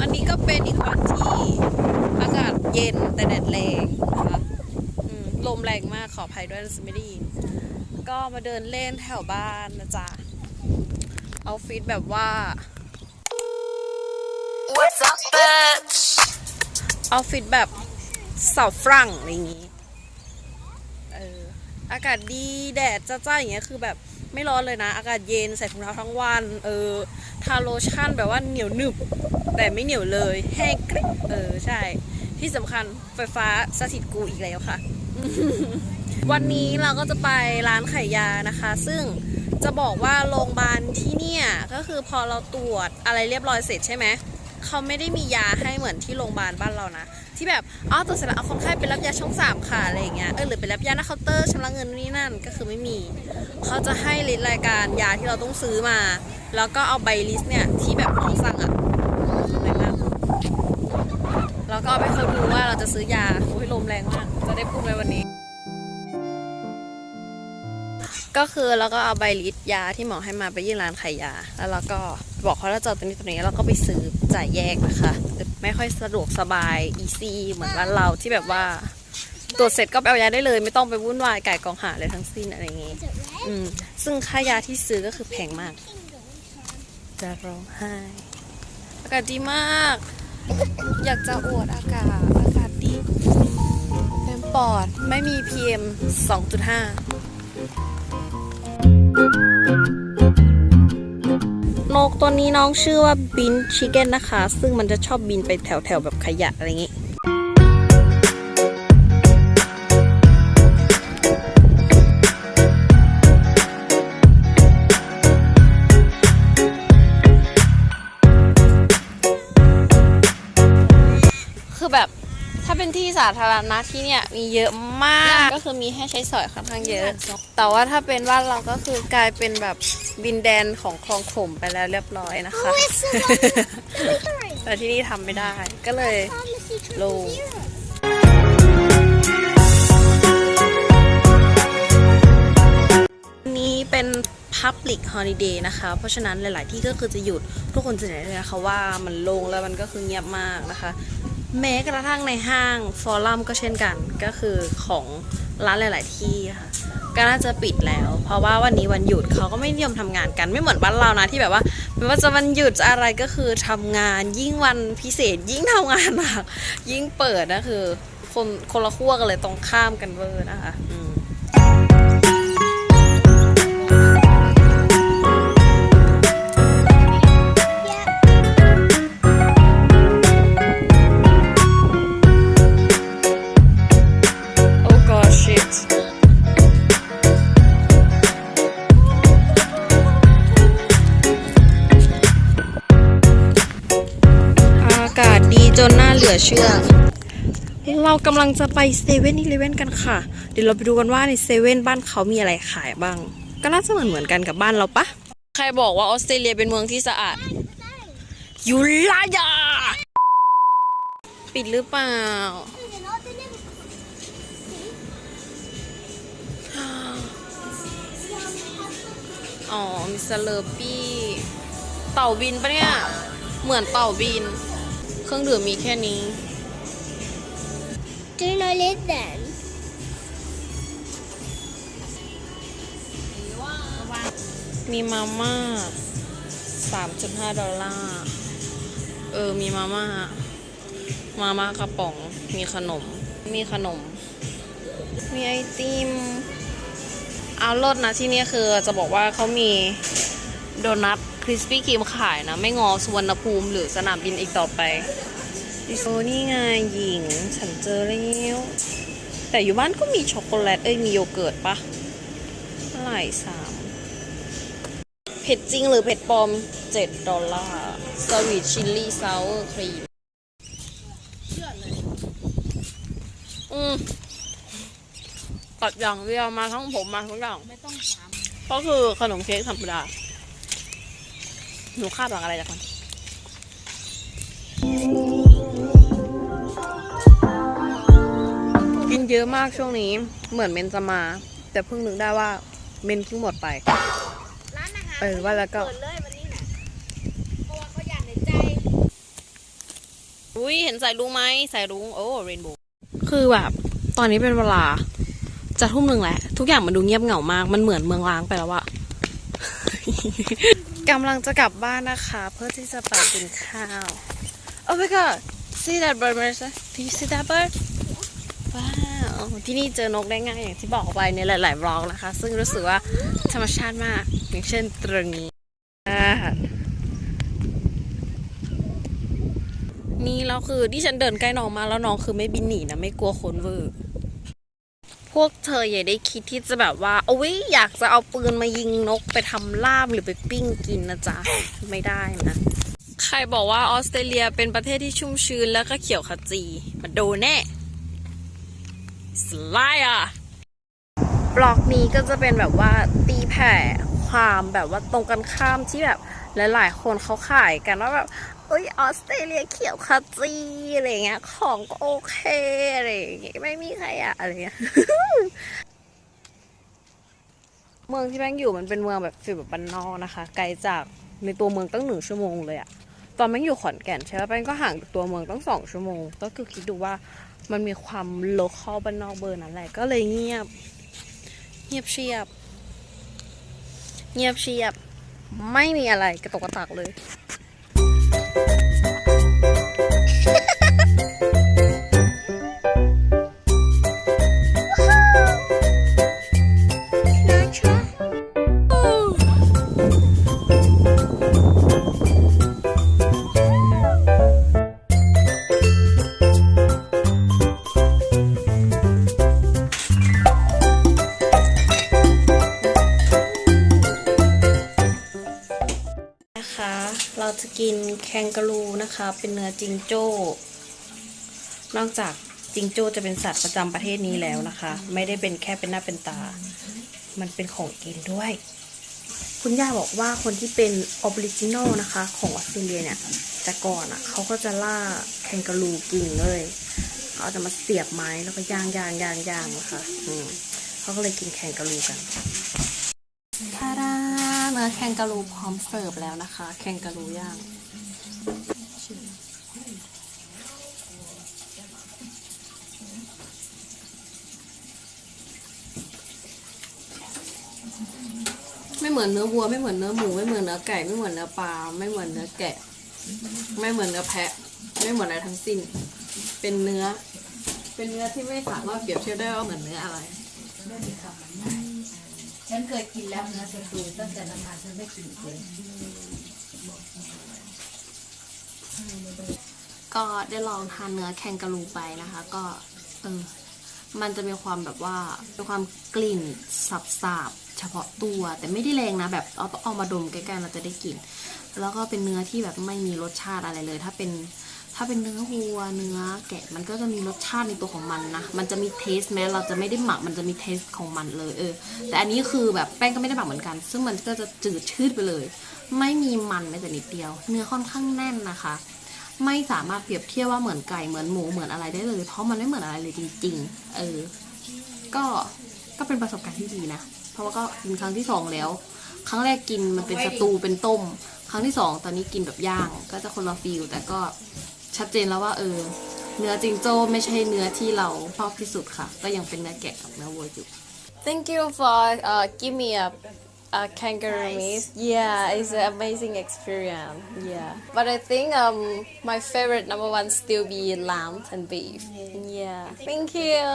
อันนี้ก็เป็นอีกวันที่อากาศเย็นแต่แดดแรงนะคะอืมลมแรงมากขออภัยด้วยนะไม่ได้ยิน ก็มาเดินเล่นแถวบ้านนะจ๊ะเอาฟิตแบบว่า What's up, bitch? เอาฟิตแบบสาวฝรั่งอะไรอย่างงี้ เออ อากาศดีแดดจ้าๆอย่างเงี้ยคือแบบไม่ร้อนเลยนะ อากาศเย็นใส่ถุงเท้าทั้งวัน เออ ทาโลชั่นแบบว่าเหนียวหนึบ แต่ไม่เหนียวเลยแห้งกริบเออใช่ ที่สำคัญไฟฟ้าสถิตกูอีกแล้วค่ะ วันนี้เราก็จะไปร้านขายยานะคะ ซึ่งจะบอกว่าโรงพยาบาลที่เนี่ยก็คือพอเราตรวจอะไรเรียบร้อยเสร็จใช่ไหมเขาไม่ได้มียาให้เหมือนที่โรงพยาบาลบ้านเรานะ ที่แบบอ๋อตรวจเสร็จแล้วเอาคนไข้ไปรับยาช่องสามค่ะอะไรอย่างเงี้ยเออหรือไปรับยาหน้าเคาน์เตอร์ชำระเงินนู่นนี่นั่นก็คือไม่มี เขาจะให้ลิสต์รายการยาที่เราต้องซื้อมา แล้วก็เอาใบลิสต์เนี่ยที่แบบหมอสั่งอะอะไรมากแล้วก็เอาไปเขาดูว่าเราจะซื้อยาโอ้ยลมแรงมากจะได้พูดไว้วันนี้ ก็คือเราก็เอาใบลิสต์ยาที่หมอให้มาไปยื่นร้านขายยา แล้วเราก็บอกเขาว่าจะเอาตัวนี้ตัวนี้แล้วก็ไปซื้อจ่ายแยกนะคะ ไม่ค่อยสะดวกสบาย อีซี่เหมือนร้านเราที่แบบว่าตรวจเสร็จก็ไปเอายาได้เลย ไม่ต้องไปวุ่นวายไก่กองหาเลยทั้งสิ้นอะไรอย่างงี้อืมซึ่งค่ายาที่ซื้อก็คือแพงมาก จะร้องไห้ อากาศดีมาก อยากจะอวดอากาศ อากาศดีเป็นปอด ไม่มี PM 2.5 นกตัวนี้น้องชื่อว่าบินชิเก้นนะคะ ซึ่งมันจะชอบบินไปแถวแถวๆแบบขยะอะไรอย่างงี้คือแบบ เป็นที่สาธารณะที่เนี่ยมีเยอะมากก็คือมีให้ใช้สอยค่อนข้างเยอะ แต่ว่าถ้าเป็นบ้านเราก็คือกลายเป็นแบบบินแดนของคลองขมไปแล้วเรียบร้อยนะคะ แต่ที่นี่ทำไม่ได้ก็เลยโลวันนี้เป็น Public Holiday นะคะ เพราะฉะนั้นหลาย ๆ ที่ก็คือจะหยุดทุกคนจะเห็นเลยนะคะว่ามันโล่งแล้วมันก็คือเงียบมากนะคะ แม้กระทั่งในห้างฟอรัมก็เช่นกันก็คือของร้านหลาย ๆ ที่ค่ะก็น่าจะปิดแล้ว เพราะว่าวันนี้วันหยุดเขาก็ไม่นิยมทำงานกันไม่เหมือนบ้านเรานะที่แบบว่าไม่ว่าจะวันหยุดอะไรก็คือทำงานยิ่งวันพิเศษยิ่งทำงานหนักยิ่งเปิดนะคือคนคนละขั้วกันเลยตรงข้ามกันเวอร์นะคะอืม ลือเชื่อ เรากำลังจะไปเซเว่นอีเลเว่นกันค่ะ เดี๋ยวเราไปดูกันว่าในเซเว่นบ้านเขามีอะไรขายบ้าง ก็น่าจะเหมือนเหมือนกันกับบ้านเราปะ ใครบอกว่าออสเตรเลียเป็นเมืองที่สะอาดยูลายา ปิดหรือเปล่า อ๋อ มีสเลอร์ปี้ เต่าบินปะเนี่ย เหมือนเต่าบิน เครื่องดื่มมีแค่นี้ Do you know it then? มีมาม่าสามจุดห้าดอลลาร์ เออ มีมาม่า มาม่ากระป๋อง มีขนม มีขนม มีไอติม เอารสนะที่นี่คือจะบอกว่าเขามีโดนัทค ริสปี้ครีมขายนะ ไม่งอสุวรรณภูมิหรือสนามบินอีกต่อไปโอ้นี่ไงหญิง ฉันเจอแล้วแต่อยู่บ้านก็มีช็อกโกแลต เอ้ย มีโยเกิร์ตปะเท่าไหร่สาม เผ็ดจริงหรือเผ็ดปลอม 7 ดอลลาร์สวีทชิลลี่ซาวเวอร์ครีมอืมตัดอย่างเดียวมาทั้งผมมาทุกอย่าง ไม่ต้องถามก็คือขนมเค้กธรรมดา หนูคาดหวังอะไรจากมันกินเยอะมากช่วงนี้เหมือนเมนจะมา แต่เพิ่งนึกได้ว่าเมนเพิ่งหมดไป ร้านอาหารเออว่าแล้วก็ เปิดเลยวันนี้น่ะเพราะว่าเขาอยากในใจ อุ้ยเห็นสายรุ้งไหมสายรุ้งโอ้เรนโบว์คือแบบ ตอนนี้เป็นเวลา จะทุ่มหนึ่งแล้วทุกอย่างมันดูเงียบเหงามาก มันเหมือนเมืองล้างไปแล้วอะ กำลังจะกลับบ้านนะคะ เพื่อที่จะไปกินข้าว Oh my god see that bird Marissa do you see that bird ว้าวที่นี่เจอนกได้ง่ายอย่างที่บอกไปในหลายๆบล็อกนะคะ ซึ่งรู้สึกว่าธรรมชาติมากอย่างเช่นตรงนี้นี่เราคือที่ฉันเดินใกล้น้องมาแล้วน้องคือไม่บินหนีนะไม่กลัวคนเวอร์ พวกเธออย่าได้คิดที่จะแบบว่าโอ้ยอยากจะเอาปืนมายิงนกไปทำลาบหรือไปปิ้งกินนะจ๊ะ ไม่ได้นะ ใครบอกว่าออสเตรเลียเป็นประเทศที่ชุ่มชื้นแล้วก็เขียวขจีมาโดนแน่สไลด์อะบล็อกนี้ก็จะเป็นแบบว่าตีแผ่ความแบบว่าตรงกันข้ามที่แบบหลาย ๆ คนเขาขายกันว่าแบบ เอ้ยออสเตรเลียเขียวขจีอะไรเงี้ย ของก็โอเคอะไรอย่างเงี้ยไม่มีใครอะอะไรเงี้ยเมืองที่แป้งอยู่มันเป็นเมืองแบบฟีลแบบบ้านนอกนะคะ ไกลจากในตัวเมืองตั้งหนึ่งชั่วโมงเลยอะตอนแป้งอยู่ขอนแก่นใช่ไหมแป้งก็ห่างจากตัวเมืองตั้งสองชั่วโมง ก็คือคิดดูว่ามันมีความโลคอลบ้านนอกเบอร์นั่นแหละก็เลยเงียบ เงียบเชียบ เงียบเชียบ ไม่มีอะไรกระตกกระตากเลย จะกินแคนการูนะคะ เป็นเนื้อจิงโจ้ นอกจากจิงโจ้จะเป็นสัตว์ประจำประเทศนี้แล้วนะคะ ไม่ได้เป็นแค่เป็นหน้าเป็นตา มันเป็นของกินด้วย คุณย่าบอกว่าคนที่เป็นออริจินอลนะคะ ของออสเตรเลียเนี่ย แต่ก่อนอะเขาก็จะล่าแคนการูกินเลยเขาจะมาเสียบไม้แล้วก็ย่างย่างย่างย่างนะคะ อืมเขาก็เลยกินแคนการูกันทาดา นื้อแคนการูพร้อมเสิร์ฟแล้วนะคะ แคนการูย่างไม่เหมือนเนื้อวัวไม่เหมือนเนื้อหมูไม่เหมือนเนื้อไก่ไม่เหมือนเนื้อปลาไม่เหมือนเนื้อแกะ ไม่เหมือนเนื้อแพะ ไม่เหมือนอะไรทั้งสิ้น เป็นเนื้อ เป็นเนื้อที่ไม่สามารถเปรียบเทียบได้ว่าเหมือนเนื้ออะไร ฉันเคยกินแล้วเนื้อสตูตั้งแต่นั้นมาฉันไม่กินอีกเลยก็ได้ลองทานเนื้อแคนการูไปนะคะ ก็เออมันจะมีความแบบว่ามีความกลิ่นสับสาบๆเฉพาะตัว แต่ไม่ได้แรงนะ แบบเอาเอามาดมใกล้ๆเราจะได้กลิ่นแล้วก็เป็นเนื้อที่แบบไม่มีรสชาติอะไรเลย ถ้าเป็น ถ้าเป็นเนื้อวัวเนื้อแกะมันก็จะมีรสชาติในตัวของมันนะ มันจะมีเทสแม้เราจะไม่ได้หมักมันจะมีเทสของมันเลยเออ แต่อันนี้คือแบบแป้งก็ไม่ได้หมักเหมือนกัน ซึ่งมันก็จะจืดชืดไปเลย ไม่มีมันแม้แต่นิดเดียว เนื้อค่อนข้างแน่นนะคะ ไม่สามารถเปรียบเทียบว่าเหมือนไก่เหมือนหมูเหมือนอะไรได้เลย เพราะมันไม่เหมือนอะไรเลยจริง ๆ เออ ก็ก็เป็นประสบการณ์ที่ดีนะ เพราะว่าก็กินครั้งที่สองแล้ว ครั้งแรกกินมันเป็นสตูเป็นต้ม ครั้งที่สองตอนนี้กินแบบย่าง ก็จะคนละฟีลแต่ก็ ชัดเจนแล้วว่าเออ เนื้อจิงโจ้ไม่ใช่เนื้อที่เราชอบที่สุดค่ะ ก็ยังเป็นเนื้อแกะกับเนื้อวัวอยู่ Thank you for uh give me a a kangaroo meat. Yeah, it's an amazing experience. Yeah, but I think um my favorite number one still be lamb and beef. Yeah. Thank you.